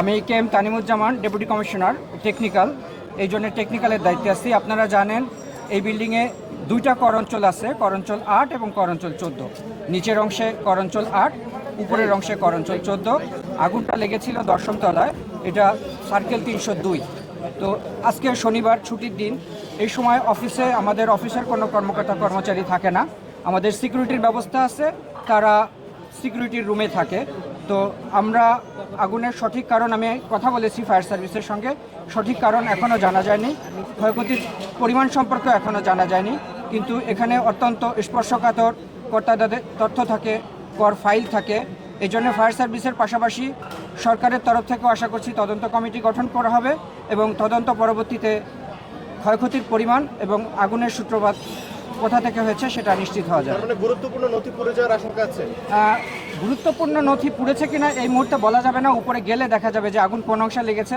আমি K M Tanimuzzaman, deputy commissioner technical এই জন্য টেকনিক্যালের দায়িত্বে আছি। আপনারা জানেন, এই বিল্ডিংয়ে দুইটা করঞ্চল আছে, করঞ্চল আট এবং করঞ্চল চোদ্দ। নিচের অংশে করঞ্চল আট, উপরের অংশে করঞ্চল চোদ্দ। আগুনটা লেগেছিল দশম তলায় এটা সার্কেল তিনশো দুই। তো আজকে শনিবার, ছুটির দিন। এই সময় অফিসে আমাদের অফিসের কোনো কর্মকর্তা, কর্মচারী থাকে না। আমাদের সিকিউরিটির ব্যবস্থা আছে। তারা সিকিউরিটির রুমে থাকে। তো আমরা আগুনের সঠিক কারণ আমি কথা বলেছি ফায়ার সার্ভিসের সঙ্গে। সঠিক কারণ এখনও জানা যায়নি। ক্ষয়ক্ষতির পরিমাণ সম্পর্কে এখনও জানা যায়নি। কিন্তু এখানে অত্যন্ত স্পর্শকাতর কর্তাদের তথ্য থাকে, কর ফাইল থাকে। এই জন্য ফায়ার সার্ভিসের পাশাপাশি সরকারের তরফ থেকেও আশা করছি তদন্ত কমিটি গঠন করা হবে এবং তদন্ত পরবর্তীতে ক্ষয়ক্ষতির পরিমাণ এবং আগুনের সূত্রপাত কোথা থেকে হয়েছে সেটা নিশ্চিত হওয়া যাবে। মানে গুরুত্বপূর্ণ নথি পড়ে যাওয়ার আশঙ্কা আছে? গুরুত্বপূর্ণ নথি পুড়েছে কিনা এই মুহূর্তে বলা যাবে না। উপরে গেলে দেখা যাবে যে আগুন কোন অংশে লেগেছে।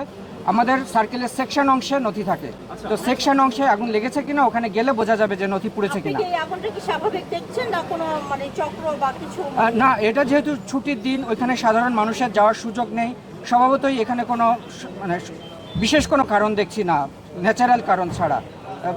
আমাদের সার্কেলের সেকশন অংশে নথি থাকে। তো সেকশন অংশে আগুন লেগেছে কিনা ওখানে গেলে বোঝা যাবে যে নথি পুড়েছে কিনা। কি এই আগুনটা কি স্বাভাবিক দেখছেন না কোনো মানে চক্র বা কিছু? আহ, না এটা যেহেতু ছুটির দিন ওইখানে সাধারণ মানুষের যাওয়ার সুযোগ নেই। স্বভাবতই এখানে কোনো মানে বিশেষ কোনো কারণ দেখছি না ন্যাচারাল কারণ ছাড়া।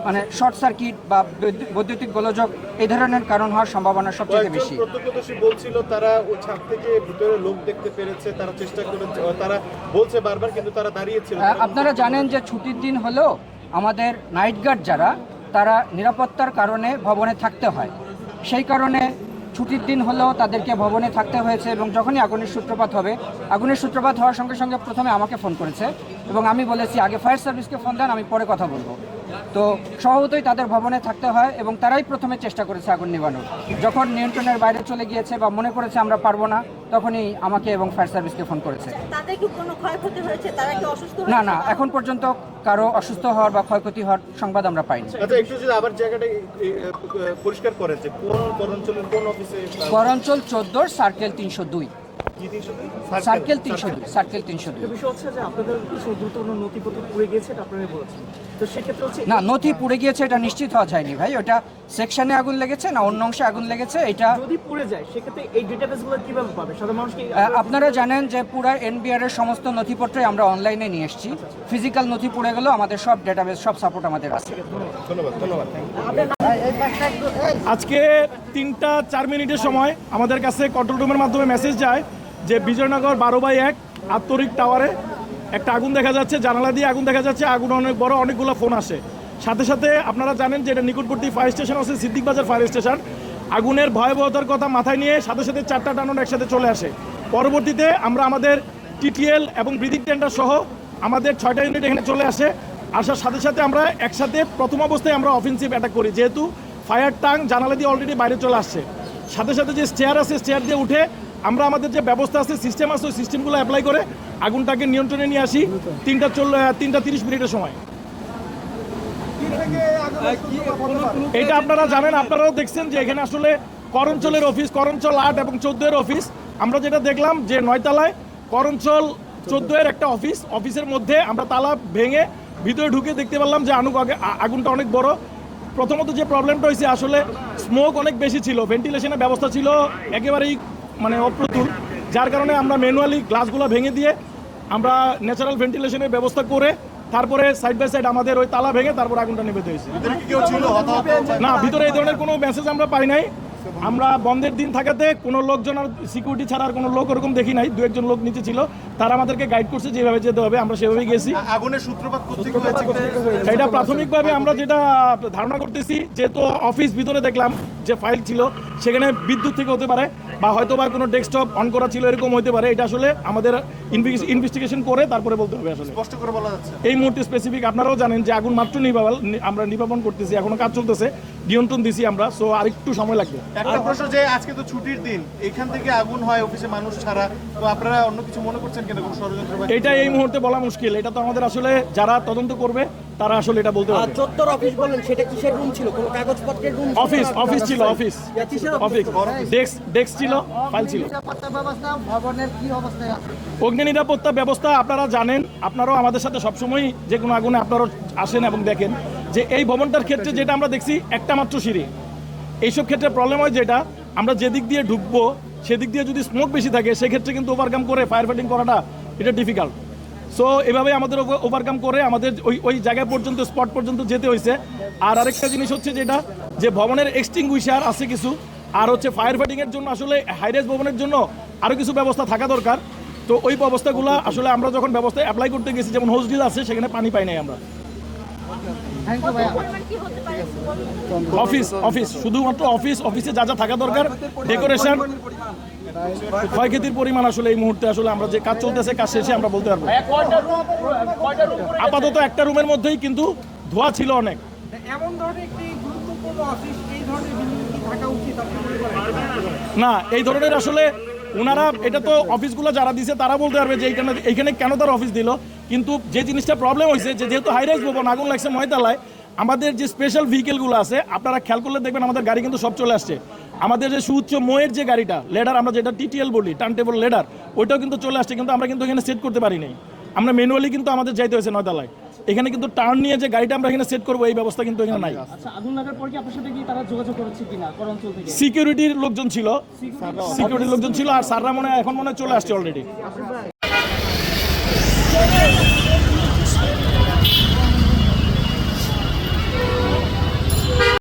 মানে শর্ট সার্কিট বা বৈদ্যু- বৈদ্যুতিক গোলযোগ এই ধরনের কারণ হওয়ার সম্ভাবনা সবচেয়ে বেশি। প্রত্যক্ষদর্শী বলছিল তারা ওই ছাদ থেকে ভিতরে লোক দেখতে পেরেছে তারা চেষ্টা করেছে তারা বলছে বারবার কিন্তু তারা দাঁড়িয়েছিল। আপনারা জানেন যে ছুটির দিন হলেও আমাদের নাইট গার্ড যারা তারা নিরাপত্তার কারণে ভবনে থাকতে হয়। সেই কারণে ছুটির দিন হলেও তাদেরকে ভবনে থাকতে হয়েছে এবং যখনই আগুনের সূত্রপাত হবে আগুনের সূত্রপাত হওয়ার সঙ্গে সঙ্গে প্রথমে আমাকে ফোন করেছে এবং আমি বলেছি আগে ফায়ার সার্ভিসকে ফোন দেন আমি পরে কথা বলব। তো স্বভাবতই তাদের ভবনে থাকতে হয় এবং তারাই প্রথমে চেষ্টা করেছে আগুন নেভানোর। যখন নিয়ন্ত্রণের বাইরে চলে গিয়েছে বা মনে করেছে আমরা পারব না তখনই আমাকে এবং ফায়ার সার্ভিসকে ফোন করেছে। তাদের কি কোনো ক্ষয়ক্ষতি হয়েছে? তারা কি অসুস্থ না না এখন পর্যন্ত কারও অসুস্থ হওয়ার বা ক্ষয়ক্ষতি হওয়ার সংবাদ আমরা পাইনি। আচ্ছা একটু যদি আবার জায়গাটা এ, এ, পরিষ্কার করেন যে কোন কোন অঞ্চলের কোন অফিসে করঞ্চল চোদ্দোর সার্কেল তিনশো দুই? সার্কেল তিনশো দুই সার্কেল তিনশো দুই। বিষয় হচ্ছে যে আপনাদের কিছু গুরুত্বপূর্ণ নথিপত্র পুড়ে গিয়েছে আপনারা বলেছেন। তো সেক্ষেত্রে হচ্ছে না নথি পুড়ে গিয়েছে এটা নিশ্চিত হওয়া যায়নি ভাই। ওটা সেকশনে আগুন লেগেছে না অন্য অংশে আগুন লেগেছে এটা যদি পুড়ে যায় সেক্ষেত্রে এই ডেটাবেসগুলো কীভাবে পাবে? সাধারণ মানুষ আপনারা জানেন যে পুরা এনবিআর এর সমস্ত নথিপত্রই আমরা অনলাইনে নিয়ে এসেছি। ফিজিক্যাল নথি পুড়ে গেলেও আমাদের সব ডেটাবেস সব সাপোর্ট আমাদের আছে। ধন্যবাদ ধন্যবাদ। আজকে তিনটা চার মিনিটের সময় আমাদের কাছে কন্ট্রোল রুমের মাধ্যমে মেসেজ যায় যে বিজয়নগর বারো বাই এক আত্মরিক টাওয়ারে একটা আগুন দেখা যাচ্ছে, জানালা দিয়ে আগুন দেখা যাচ্ছে, আগুন অনেক বড়, অনেকগুলো ফোন আসে। সাথে সাথে আপনারা জানেন যে এটা নিকটবর্তী ফায়ার স্টেশন আছে, সিদ্দিক বাজার ফায়ার স্টেশন আগুনের ভয়াবহতার কথা মাথায় নিয়ে সাথে সাথে চারটা টানুন একসাথে চলে আসে। পরবর্তীতে আমরা আমাদের টিটিএল এবং ব্রিদিং টেন্ডার সহ আমাদের ছয়টা ইউনিট এখানে চলে আসে। আসার সাথে সাথে আমরা একসাথে প্রথম অবস্থায় আমরা অফেন্সিভ অ্যাটাক করি। যেহেতু ফায়ার টাং জানালা দিয়ে অলরেডি বাইরে চলে আসছে। সাথে সাথে যে স্টেয়ার আছে স্টেয়ার দিয়ে উঠে আমরা আমাদের যে ব্যবস্থা আছে সিস্টেম আছে, ওই সিস্টেমগুলো অ্যাপ্লাই করে আগুনটাকে নিয়ন্ত্রণে নিয়ে আসি। তিনটা চল তিনটা তিরিশ মিনিটের সময়। এটা আপনারা জানেন, আপনারাও দেখছেন যে এখানে আসলে করঞ্চলের অফিস করঞ্চল আট এবং চোদ্দ এর অফিস আমরা যেটা দেখলাম যে নয়তলায় করঞ্চল চোদ্দ এর একটা অফিস অফিসের মধ্যে আমরা তালা ভেঙে ভিতরে ঢুকে দেখতে পারলাম যে আনুক আগে- আগুনটা অনেক বড়। প্রথমত যে প্রবলেমটা হয়েছে আসলে স্মোক অনেক বেশি ছিল ভেন্টিলেশনের ব্যবস্থা ছিল একেবারেই মানে অপ্রতুল যার কারণে আমরা ম্যানুয়ালি গ্লাসগুলো ভেঙে দিয়ে আমরা ন্যাচারাল ভেন্টিলেশনের ব্যবস্থা করে তারপরে সাইড বাই সাইড আমাদের ওই তালা ভেঙে তারপর আগুনটা নেমে হয়েছে না ভিতরে এই ধরনের কোনো মেসেজ আমরা পাই নাই। আমরা বন্ধের দিন থাকাতে কোনো লোকজন আর সিকিউরিটি ছাড়া আর কোনো লোক ওরকম দেখি নাই দু একজন লোক নিচে ছিল। তারা আমাদেরকে গাইড করছে যেভাবে যেতে হবে আমরা সেভাবেই গেছি। আগুনের সূত্রপাত কোথেকে এটা প্রাথমিকভাবে আমরা যেটা ধারণা করতেছি যেহেতু অফিস ভিতরে দেখলাম যে ফাইল ছিল সেখানে বিদ্যুৎ থেকে হতে পারে। বা হয়তো বা কোনো ডেস্কটপ অন করা ছিল এরকম হতে পারে। এটা আসলে আমাদের ইনভেস্টিগেশন করে তারপরে বলতে হবে আসলে। স্পষ্ট করে বলা যাচ্ছে। এই মুহূর্তে স্পেসিফিক আপনারাও জানেন যে আগুন মাত্র নিভাবাল আমরা নিভাবন করতেছি এখনও কাজ চলতেছে নিয়ন্ত্রণ দিছি আমরা সো আরেকটু সময় লাগবে। একটা প্রশ্ন যে আজকে তো ছুটির দিন এখান থেকে আগুন হয় অফিসে মানুষ ছাড়া তো আপনারা অন্য কিছু মনে করছেন কিনা কোনো ষড়যন্ত্র এটা এই মুহূর্তে বলা মুশকিল। এটা তো আমাদের আসলে যারা তদন্ত করবে তারা আসলে এটা বলতে পারবে। চোদ্দোর অফিস বললেন সেটা কিসের রুম ছিল? কোনো কাগজপত্রের রুম অফিস অফিস ছিল অফিস অফিস ডেস্ক ডেস্ক ছিল ফাইল ছিল। অগ্নি নিরাপত্তা ব্যবস্থা আপনারা জানেন আপনারাও আমাদের সাথে সবসময় যে কোনো আগুনে আপনারাও আসেন এবং দেখেন যে এই ভবনটার ক্ষেত্রে যেটা আমরা দেখছি একটা মাত্র সিঁড়ি। এইসব ক্ষেত্রে প্রবলেম হয় যেটা আমরা যেদিক দিয়ে ঢুকবো সেদিক দিয়ে যদি স্মোক বেশি থাকে সেক্ষেত্রে কিন্তু ওভারকাম করে ফায়ার ফাইটিং করাটা এটা ডিফিকাল্ট সো এভাবে আমাদের ওভারকাম করে আমাদের ওই ওই জায়গা পর্যন্ত স্পট পর্যন্ত যেতে হয়েছে। আর আরেকটা জিনিস হচ্ছে যেটা, যে ভবনের এক্সটিংগুইশার আছে কিছু, আর হচ্ছে ফায়ার ফাইটিংয়ের জন্য আসলে হাইরেজ ভবনের জন্য আরও কিছু ব্যবস্থা থাকা দরকার। তো ওই ব্যবস্থাগুলো আসলে আমরা যখন ব্যবস্থা অ্যাপ্লাই করতে গেছি, যেমন হোস্টেল আছে, সেখানে পানি পাই নাই আমরা। Office office. শুধুমাত্র অফিস অফিসে যা যা থাকা দরকার ডেকোরেশন ক্ষয়ক্ষতির পরিমাণ আসলে এই মুহূর্তে আসলে আমরা যে কাজ চলতেছে কাজ শেষে আমরা বলতে পারব। আপাতত একটা রুমের মধ্যেই কিন্তু ধোয়া ছিল অনেক। এমন ধরনের একটি গুরুত্বপূর্ণ অফিস এই ধরনের থাকা উচিত আপনি করেন? না এই ধরনের আসলে ওনারা, এটা তো অফিসগুলো যারা দিছে, তারা বলতে পারবে যে এইখানে এইখানে কেন তার অফিস দিল। কিন্তু যে জিনিসটা প্রবলেম হয়েছে যে যেহেতু হাইরাইজ ভবন, আগুন লাগছে ময়তালায়, আমাদের যে স্পেশাল ভেহিকেলগুলো আছে, আপনারা খেয়াল করলে দেখবেন আমাদের গাড়ি কিন্তু সব চলে আসছে। আমাদের যে সুউচ্চ মোয়ের যে গাড়িটা লেডার আমরা যেটা টিটিএল বলি টার্ন টেবল লেডার ওইটাও কিন্তু চলে আসছে, কিন্তু আমরা কিন্তু এখানে সেট করতে পারি নাই। আমরা ম্যানুয়ালি কিন্তু আমাদের যাইতে হয়েছে নয়তালায়। এখানে কিন্তু টার্ন নিয়ে যে গাড়িটা আমরা এখানে সেট করব এই ব্যবস্থা কিন্তু এখানে নাই। আচ্ছা সিকিউরিটির লোকজন ছিল। সিকিউরিটির লোকজন ছিল আর সাররা মনে হয় এখন মনে চলে আসছে অলরেডি